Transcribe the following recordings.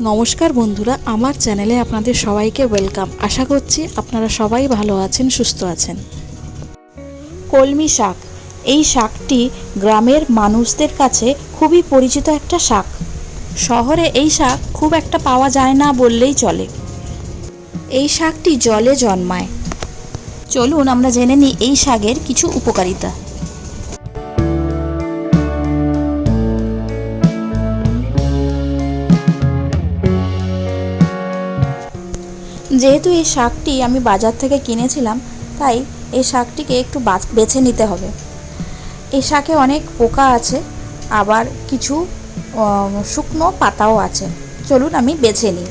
নমস্কার বন্ধুরা, আমার চ্যানেলে আপনাদের সবাইকে ওয়েলকাম। আশা করছি আপনারা সবাই ভালো আছেন, সুস্থ আছেন। কলমি শাক। এই শাকটি গ্রামের মানুষদের কাছে খুবই পরিচিত একটা শাক। শহরে এই শাক খুব একটা পাওয়া যায় না বললেই চলে। এই শাকটি জলে জন্মায়। চলুন আমরা জেনে নিই এই শাকের কিছু উপকারিতা। যেহেতু এই শাকটি আমি বাজার থেকে কিনেছিলাম, তাই এই শাকটিকে একটু বাছ- নিতে হবে। এই শাকে অনেক পোকা আছে, আবার কিছু শুকনো পাতাও আছে। চলুন আমি বেছে নিই।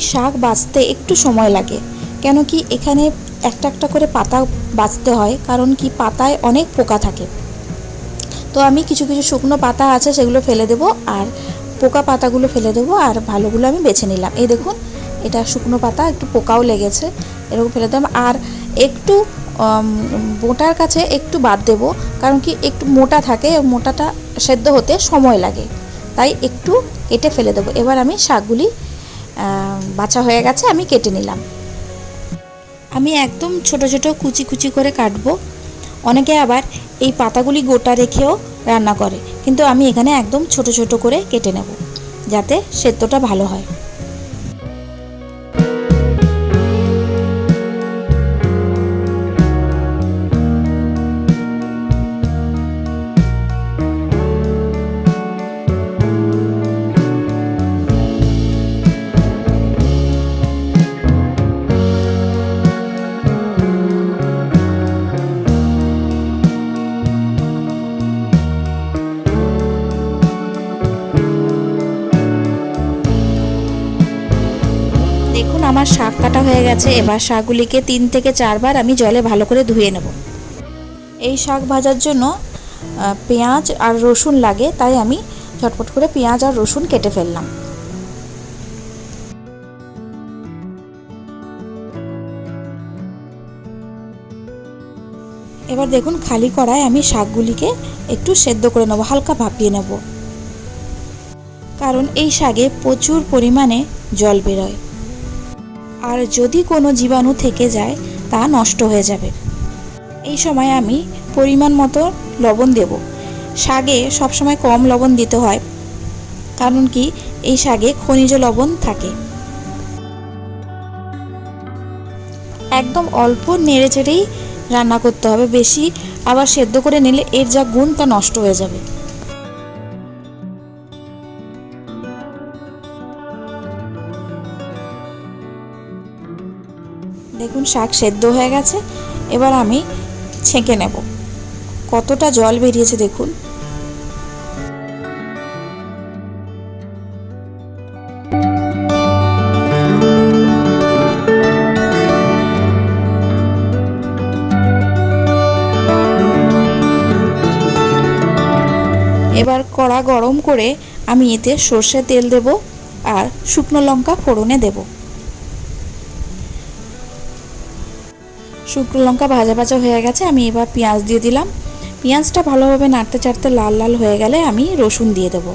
এই শাক বাছতে একটু সময় লাগে। কেন কি এখানে একটা একটা করে পাতা বাছতে হয়, কারণ কি পাতায় অনেক পোকা থাকে। তো আমি কিছু কিছু শুকনো পাতা আছে সেগুলো ফেলে দেবো আর পোকা পাতাগুলো ফেলে দেবো আর ভালোগুলো আমি বেছে নিলাম। এই দেখুন, এটা শুকনো পাতা, একটু পোকাও লেগেছে, এরকম ফেলে দিলাম। আর একটু মোটার কাছে একটু বাদ দেবো, কারণ কি একটু মোটা থাকে, মোটাটা সেদ্ধ হতে সময় লাগে। তাই একটু কেটে ফেলে দেবো। এবার আমি শাকগুলি বাছা হয়ে গেছে, আমি কেটে নিলাম। আমি একদম ছোট ছোট কুচি কুচি করে কাটবো। অনেকে আবার এই পাতাগুলি গোটা রেখেও রান্না করে, কিন্তু আমি এখানে একদম ছোট ছোট করে কেটে নেব, যাতে সেদ্ধটা ভালো হয়। আমার শাক কাটা হয়ে গেছে, এবার শাকগুলিকে তিন থেকে চারবার আমি জলে ভালো করে ধুয়ে নেব। এই শাক ভাজার জন্য পেঁয়াজ আর রসুন লাগে, তাই আমি ঝটপট করে পেঁয়াজ আর রসুন কেটে ফেললাম। এবার দেখুন, খালি কড়ায় আমি শাকগুলিকে একটু সেদ্ধ করে নেব, হালকা ভাপিয়ে নেব। কারণ এই শাকে প্রচুর পরিমাণে জল বেরোয়। আর যদি কোনো জীবাণু থেকে যায়, তা নষ্ট হয়ে যাবে। এই সময় আমি পরিমাণ মতো লবণ দেব। শাগে সবসময় কম লবণ দিতে হয়, কারণ কি, এই শাগে খনিজ লবণ থাকে। একদম অল্প নেড়ে চেড়েই রান্না করতে হবে, বেশি আবার সেদ্ধ করে নিলে এর যা গুণ, তা নষ্ট হয়ে যাবে। দেখুন, শাক সেদ্ধ হয়ে গেছে। এবার আমি ছেঁকে নেব। কতটা জল বেরিয়েছে দেখুন। এবার কড়া গরম করে আমি এতে সর্ষে তেল দেব আর শুকনো লঙ্কা ফোড়নে দেবো। শুকনো লঙ্কা ভাজা ভাজা হয়ে গেছে, আমি এবার পেঁয়াজ দিয়ে দিলাম। পেঁয়াজটা ভালোভাবে নাড়তে চাড়তে লাল লাল হয়ে গেলে আমি রসুন দিয়ে দেবো।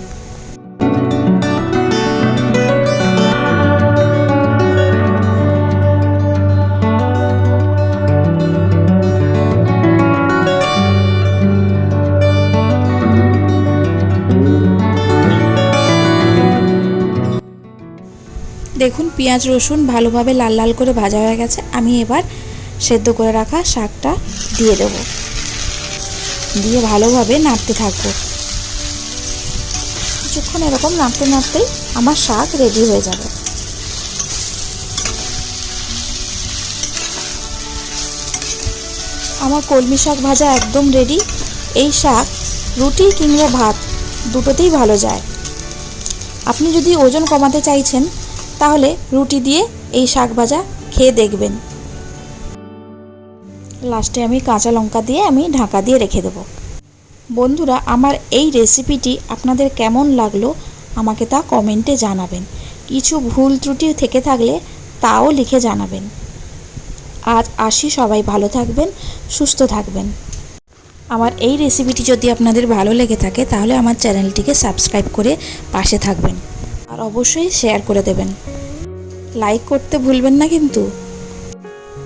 দেখুন, পেঁয়াজ রসুন ভালোভাবে লাল লাল করে ভাজা হয়ে গেছে, আমি এবার সেদ্ধ করে রাখা শাকটা দিয়ে দেবো। দিয়ে ভালোভাবে নাড়তে থাকব। কিছুক্ষণ এরকম নাড়তে নাড়তেই আমার শাক রেডি হয়ে যাবে। আমার কলমি শাক ভাজা একদম রেডি এই শাক রুটি কিংবা ভাত দুটোতেই ভালো যায়। আপনি যদি ওজন কমাতে চাইছেন, তাহলে রুটি দিয়ে এই শাক ভাজা খেয়ে দেখবেন। লাস্টে আমি কাঁচা লঙ্কা দিয়ে আমি ঢাকা দিয়ে রেখে দেবো। বন্ধুরা, আমার এই রেসিপিটি আপনাদের কেমন লাগল আমাকে তা কমেন্টে জানাবেন। কিছু ভুল ত্রুটি থেকে থাকলে তাও লিখে জানাবেন। আজ আসি, সবাই ভালো থাকবেন, সুস্থ থাকবেন। আমার এই রেসিপিটি যদি আপনাদের ভালো লেগে থাকে, তাহলে আমার চ্যানেলটিকে সাবস্ক্রাইব করে পাশে থাকবেন। আর অবশ্যই শেয়ার করে দেবেন। লাইক করতে ভুলবেন না কিন্তু।